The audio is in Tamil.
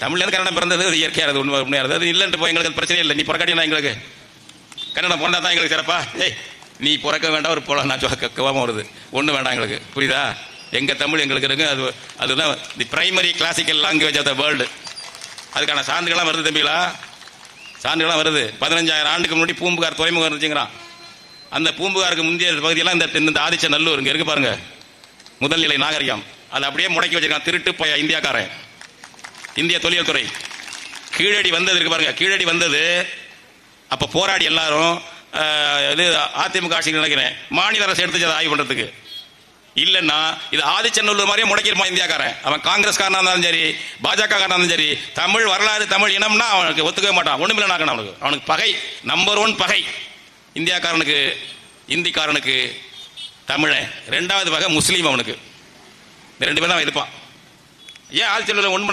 தமிழ்லேருந்து கன்னடம் பிறந்தது அது இயற்கையானது உண்மை உண்மையாக அது இல்லைன்ட்டு போய் எங்களுக்கு பிரச்சனை இல்லை. நீ பிறக்காட்டினா எங்களுக்கு? கன்னடம் பிறந்தா தான் எங்களுக்கு சிறப்பா? ஏய் நீ பிறக்க வேண்டாம் ஒரு போல நான் சொல்ல கோபம் வருது. ஒன்றும் வேண்டாம் எங்களுக்கு. புரியுதா? எங்கள் தமிழ் எங்களுக்கு இருக்கு அது அதுதான் the primary classical language of the world அதுக்கான சான்றுகள்லாம் வருது தம்பிகளா? சான்றுகள்லாம் வருது. பதினஞ்சாயிரம் ஆண்டுக்கு முன்னாடி பூம்புகார் துறைமுகம் இருந்துச்சுங்கிறான். அந்த பூம்புகாருக்கு முந்தைய பகுதியெல்லாம் இந்த இந்த ஆதிச்ச நல்லூர் இங்கே இருக்கு பாருங்க. முதல் நிலை நாகரிகம். அதை அப்படியே முடக்கி வச்சிருக்கான். திருட்டு போய் இந்தியாக்காரன். இந்திய தொழில் துறை கீழடி வந்தது இருக்கு பாருங்க. கீழடி வந்தது. அப்போ போராடி எல்லாரும் இது அதிமுக ஆட்சிக்கு நினைக்கிறேன். மாநில அரசு எடுத்துச்சு ஆய்வு பண்றதுக்கு. இல்லைன்னா இது ஆதிச்சநல்லூர் மாதிரியே முடக்கியிருப்பான் இந்தியாக்காரன்? அவன் காங்கிரஸ்காரனா இருந்தாலும் சரி பாஜக காரனா இருந்தாலும் சரி தமிழ் வரலாறு தமிழ் இனம்னா அவனுக்கு ஒத்துக்கவே மாட்டான். ஒண்ணுமில்ல நாக்கணும் அவனுக்கு? அவனுக்கு பகை நம்பர் ஒன் பகை. இந்தியாக்காரனுக்கு இந்திக்காரனுக்கு தமிழன். ரெண்டாவது பகை முஸ்லீம் அவனுக்கு. இந்த ரெண்டு பேரும் தான் இருப்பான் ஏன் ஆதிச்சநல்லூர் ஒன்று